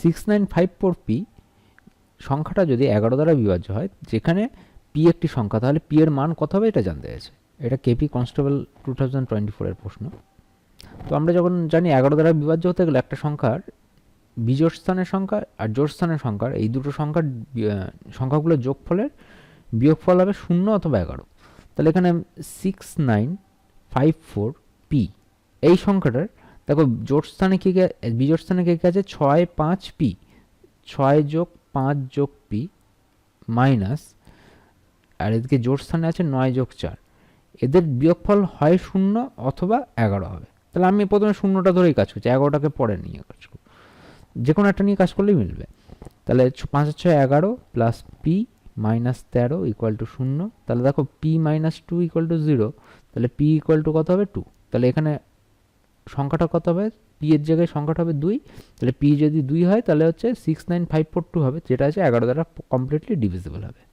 Six nine five four P সংখ্যাটা যদি এগারো দ্বারা বিভাজ্য হয়, যেখানে পি একটি সংখ্যা, তাহলে পি এর মান কত হবে এটা জানতে গেছে এটা KP constable two thousand twenty ফোরের প্রশ্ন। তো আমরা যখন জানি এগারো দ্বারা বিভাজ্য হতে গেলে একটা সংখ্যার বিজোড় স্থানের সংখ্যা আর জোড় স্থানের সংখ্যার এই দুটো সংখ্যার সংখ্যাগুলোর যোগফলের বিয়োগফল হবে শূন্য অথবা এগারো। তাহলে এখানে six nine five four P এই সংখ্যাটার দেখো জোড় স্থানে কী বিজোড় স্থানে কী আছে? ছয় পাঁচ পি, ছয় যোগ পাঁচ যোগ পি মাইনাস, আর এদিকে জোড় স্থানে আছে নয় যোগ চার। এদের বিয়োগফল হয় শূন্য অথবা এগারো হবে। তাহলে আমি প্রথমে শূন্যটা ধরেই কাজ করছি, এগারোটাকে পরে নিয়ে কাজ করব। যে কোনো একটা নিয়ে কাজ করলেই মিলবে। তাহলে পাঁচ ছয় এগারো প্লাস পি মাইনাস তেরো ইকুয়াল টু শূন্য। তাহলে দেখো, P minus two equal to zero তাহলে পি ইকুয়াল টু কত হবে? টু। তাহলে এখানে সংখ্যাটা কত হবে? পি এর জায়গায় সংখ্যাটা হবে দুই। তাহলে পি যদি দুই হয়, তাহলে হচ্ছে six nine five four two হবে, যেটা আছে এগারো দ্বারা কমপ্লিটলি ডিভিজিবল হবে।